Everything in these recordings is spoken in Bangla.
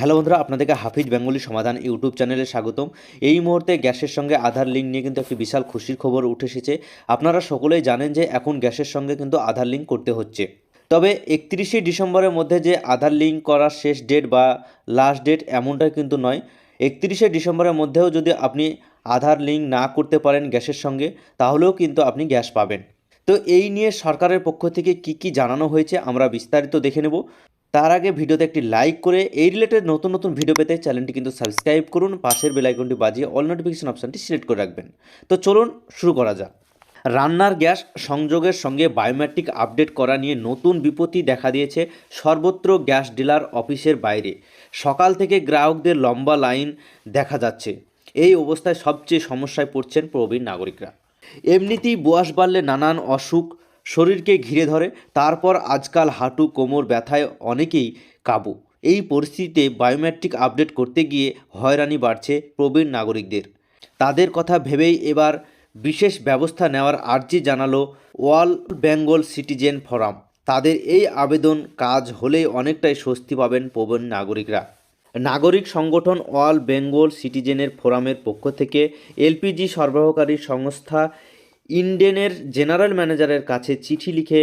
হ্যালো বন্ধুরা, আপনাদেরকে হাফিজ বেঙ্গলি সমাধান ইউটিউব চ্যানেলে স্বাগতম। এই মুহূর্তে গ্যাসের সঙ্গে আধার লিঙ্ক নিয়ে কিন্তু একটি বিশাল খুশির খবর উঠে এসেছে। আপনারা সকলেই জানেন যে এখন গ্যাসের সঙ্গে কিন্তু আধার লিঙ্ক করতে হচ্ছে। তবে একত্রিশে ডিসেম্বরের মধ্যে যে আধার লিঙ্ক করার শেষ ডেট বা লাস্ট ডেট এমনটা কিন্তু নয়। একত্রিশে ডিসেম্বরের মধ্যেও যদি আপনি আধার লিঙ্ক না করতে পারেন গ্যাসের সঙ্গে, তাহলেও কিন্তু আপনি গ্যাস পাবেন। তো এই নিয়ে সরকারের পক্ষ থেকে কি কি জানানো হয়েছে আমরা বিস্তারিত দেখে নেব। তার আগে ভিডিওতে একটি লাইক করে এই রিলেটেড নতুন নতুন ভিডিও পেতে চ্যানেলটি কিন্তু সাবস্ক্রাইব করুন, পাশের বেল আইকনটি বাজিয়ে অল নোটিফিকেশন অপশানটি সিলেক্ট করে রাখবেন। তো চলুন শুরু করা যাক। রান্নার গ্যাস সংযোগের সঙ্গে বায়োমেট্রিক আপডেট করা নিয়ে নতুন বিপত্তি দেখা দিয়েছে সর্বত্র গ্যাস ডিলার অফিসের বাইরে। সকাল থেকে গ্রাহকদের লম্বা লাইন দেখা যাচ্ছে। এই অবস্থায় সবচেয়ে সমস্যায় পড়ছেন প্রবীণ নাগরিকরা। এমনিতেই বয়স বাড়লে নানান অসুখ শরীরকে ঘিরে ধরে। তারপর আজকাল হাঁটু, কোমর ব্যথায় অনেকেই কাবু। এই পরিস্থিতিতে বায়োমেট্রিক আপডেট করতে গিয়ে হয়রানি বাড়ছে প্রবীণ নাগরিকদের। তাদের কথা ভেবেই এবার বিশেষ ব্যবস্থা নেওয়ার আর্জি জানালো ওয়াল বেঙ্গল সিটিজেন ফোরাম। তাদের এই আবেদন কাজ হলেই অনেকটাই স্বস্তি পাবেন প্রবীণ নাগরিকরা। নাগরিক সংগঠন অল বেঙ্গল সিটিজেনের ফোরামের পক্ষ থেকে এলপিজি সরবরাহকারী সংস্থা ইন্ডেনের জেনারেল ম্যানেজারের কাছে চিঠি লিখে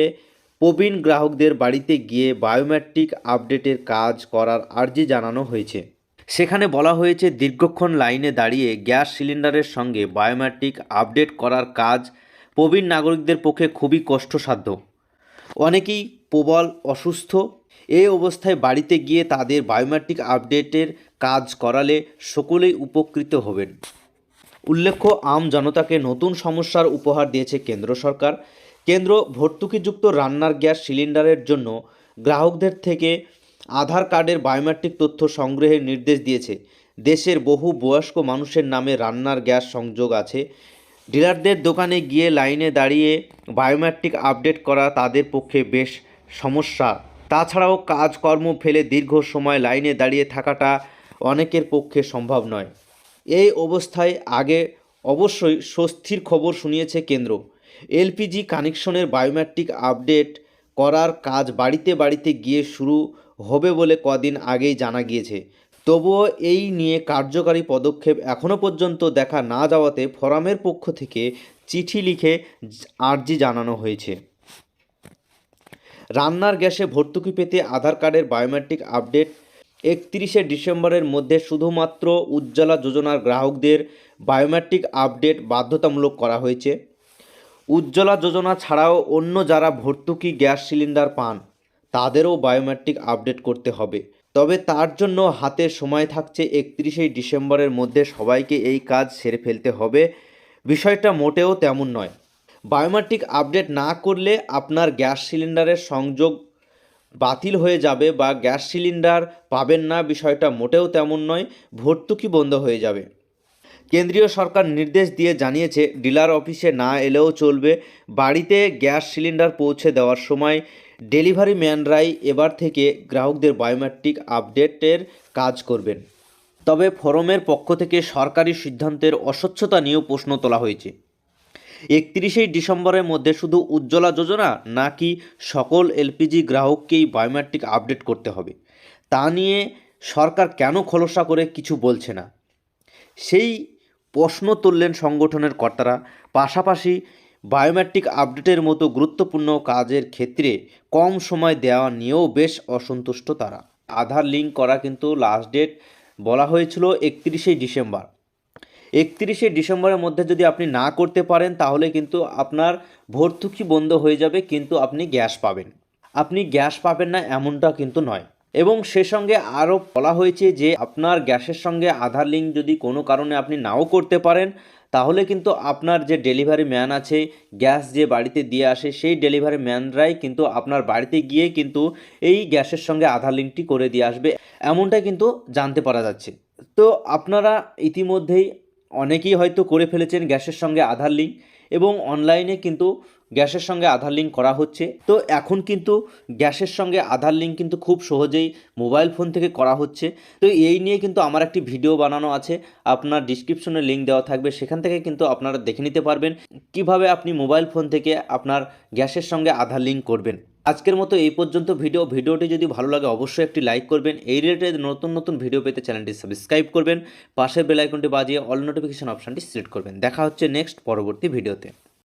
প্রবীণ গ্রাহকদের বাড়িতে গিয়ে বায়োমেট্রিক আপডেটের কাজ করার আর্জি জানানো হয়েছে। সেখানে বলা হয়েছে, দীর্ঘক্ষণ লাইনে দাঁড়িয়ে গ্যাস সিলিন্ডারের সঙ্গে বায়োমেট্রিক আপডেট করার কাজ প্রবীণ নাগরিকদের পক্ষে খুবই কষ্টসাধ্য। অনেকেই প্রবল অসুস্থ। এই অবস্থায় বাড়িতে গিয়ে তাদের বায়োমেট্রিক আপডেটের কাজ করালে সকলেই উপকৃত হবেন। উল্লেখ্য, আম জনতাকে নতুন সমস্যার উপহার দিয়েছে কেন্দ্র সরকার। কেন্দ্র ভর্তুকিযুক্ত রান্নার গ্যাস সিলিন্ডারের জন্য গ্রাহকদের থেকে আধার কার্ডের বায়োমেট্রিক তথ্য সংগ্রহের নির্দেশ দিয়েছে। দেশের বহু বয়স্ক মানুষের নামে রান্নার গ্যাস সংযোগ আছে। ডিলারদের দোকানে গিয়ে লাইনে দাঁড়িয়ে বায়োমেট্রিক আপডেট করা তাদের পক্ষে বেশ সমস্যা। তাছাড়াও কাজকর্ম ফেলে দীর্ঘ সময় লাইনে দাঁড়িয়ে থাকাটা অনেকের পক্ষে সম্ভব নয়। এই অবস্থায় আগে অবশ্যই স্বস্তির খবর শুনিয়েছে কেন্দ্র। এলপিজি কানেকশনের বায়োমেট্রিক আপডেট করার কাজ বাড়িতে বাড়িতে গিয়ে শুরু হবে বলে কদিন আগেই জানা গিয়েছে। তবুও এই নিয়ে কার্যকারী পদক্ষেপ এখনও পর্যন্ত দেখা না যাওয়াতে ফোরামের পক্ষ থেকে চিঠি লিখে আর্জি জানানো হয়েছে। রান্নার গ্যাসে ভর্তুকি পেতে আধার কার্ডের বায়োমেট্রিক আপডেট একত্রিশে ডিসেম্বরের মধ্যে শুধুমাত্র উজ্জ্বলা যোজনার গ্রাহকদের বায়োমেট্রিক আপডেট বাধ্যতামূলক করা হয়েছে। উজ্জ্বলা যোজনা ছাড়াও অন্য যারা ভর্তুকি গ্যাস সিলিন্ডার পান, তাদেরও বায়োমেট্রিক আপডেট করতে হবে। তবে তার জন্য হাতে সময় থাকছে একত্রিশে ডিসেম্বরের মধ্যে সবাইকে এই কাজ সেরে ফেলতে হবে। বিষয়টা মোটেও তেমন নয়। বায়োমেট্রিক আপডেট না করলে আপনার গ্যাস সিলিন্ডারের সংযোগ বাতিল হয়ে যাবে বা গ্যাস সিলিন্ডার পাবেন না বিষয়টা মোটেও তেমন নয়, ভর্তুকি বন্ধ হয়ে যাবে। কেন্দ্রীয় সরকার নির্দেশ দিয়ে জানিয়েছে, ডিলার অফিসে না এলেও চলবে। বাড়িতে গ্যাস সিলিন্ডার পৌঁছে দেওয়ার সময় ডেলিভারি ম্যানরাই এবার থেকে গ্রাহকদের বায়োমেট্রিক আপডেটের কাজ করবেন। তবে ফোরামের পক্ষ থেকে সরকারি সিদ্ধান্তের অস্বচ্ছতা নিয়েও প্রশ্ন তোলা হয়েছে। একত্রিশে ডিসেম্বরের মধ্যে শুধু উজ্জ্বলা যোজনা নাকি সকল এলপিজি গ্রাহককেই বায়োমেট্রিক আপডেট করতে হবে। তা নিয়ে সরকার কেন খোলসা করে কিছু বলছে না। সেই প্রশ্ন তুললেন সংগঠনের কর্তারা। পাশাপাশি বায়োমেট্রিক আপডেটের মতো গুরুত্বপূর্ণ কাজের ক্ষেত্রে কম সময় দেওয়া নিয়েও বেশ অসন্তুষ্ট তারা। আধার লিঙ্ক করা কিন্তু লাস্ট ডেট বলা হয়েছিল একত্রিশে ডিসেম্বর। একত্রিশে ডিসেম্বরের মধ্যে যদি আপনি না করতে পারেন, তাহলে কিন্তু আপনার ভর্তুকি বন্ধ হয়ে যাবে, কিন্তু আপনি গ্যাস পাবেন। আপনি গ্যাস পাবেন না, এমনটা কিন্তু নয়। এবং সে সঙ্গে আরও বলা হয়েছে যে, আপনার গ্যাসের সঙ্গে আধার লিঙ্ক যদি কোনো কারণে আপনি নাও করতে পারেন, তাহলে কিন্তু আপনার যে ডেলিভারি ম্যান আছে, গ্যাস যে বাড়িতে দিয়ে আসে, সেই ডেলিভারি ম্যানরাই কিন্তু আপনার বাড়িতে গিয়ে কিন্তু এই গ্যাসের সঙ্গে আধার লিঙ্কটি করে দিয়ে আসবে এমনটাই কিন্তু জানতে পারা যাচ্ছে। তো আপনারা ইতিমধ্যেই অনেকেই হয়তো করে ফেলেছেন গ্যাসের সঙ্গে আধার লিঙ্ক এবং অনলাইনে কিন্তু গ্যাসের সঙ্গে আধার লিঙ্ক করা হচ্ছে। তো এখন কিন্তু গ্যাসের সঙ্গে আধার লিঙ্ক কিন্তু খুব সহজেই মোবাইল ফোন থেকে করা হচ্ছে। তো এই নিয়ে কিন্তু আমার একটি ভিডিও বানানো আছে। আপনার ডিসক্রিপশনে লিঙ্ক দেওয়া থাকবে। সেখান থেকে কিন্তু আপনারা দেখে নিতে পারবেন কীভাবে আপনি মোবাইল ফোন থেকে আপনার গ্যাসের সঙ্গে আধার লিঙ্ক করবেন। আজকের মতো এই পর্যন্ত ভিডিও। ভিডিওটি যদি ভালো লাগে, অবশ্যই একটি লাইক করবেন। এই রিলেটেড নতুন নতুন ভিডিও পেতে চ্যানেলটি সাবস্ক্রাইব করবেন। পাশের বেলাইকনটি বাজিয়ে অল নোটিফিকেশন অপশানটি সিলেক্ট করবেন। দেখা হচ্ছে নেক্সট পরবর্তী ভিডিওতে।